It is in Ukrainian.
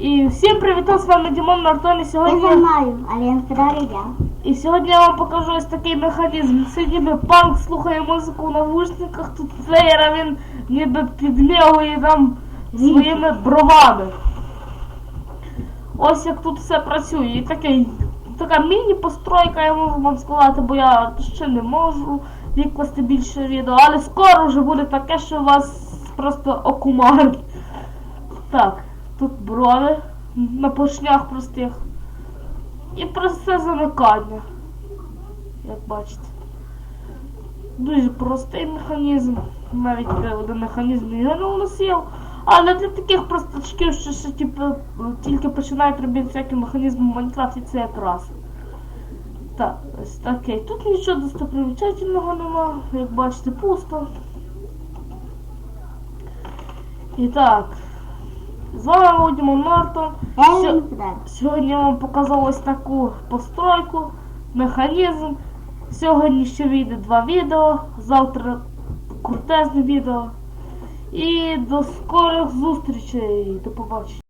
І всім привіт, з вами Дімон Нартон і Я сьогодні, знаю, але я Феррарі я. і сьогодні я вам покажу ось такий механізм. Це ніби панк слухає музику в навушниках, тут плеєра він ніби підмігує там своїми бровами. Ось як тут все працює. І такий, така міні-постройка, я можу вам сказати, бо я ще не можу викласти більше відео, але скоро вже буде таке, що вас просто окумарить. Так, тут брови на поршнях простих. І просте замикання. Як бачите. Дуже простий механізм. Навіть один механізм і генул носив. Але для таких простачків, що ще типу, тільки починають робити всякі механізми в Майнкрафті, це якраз. Так, ось такий. Тут нічого достопримічательного нема, як бачите, пусто. І так. Володимир Нортон. Сьо- Сьогодні вам показав ось таку постройку, механізм. Сьогодні ще вийде два відео, завтра крутезне відео. І до скорих зустрічей. До побачення.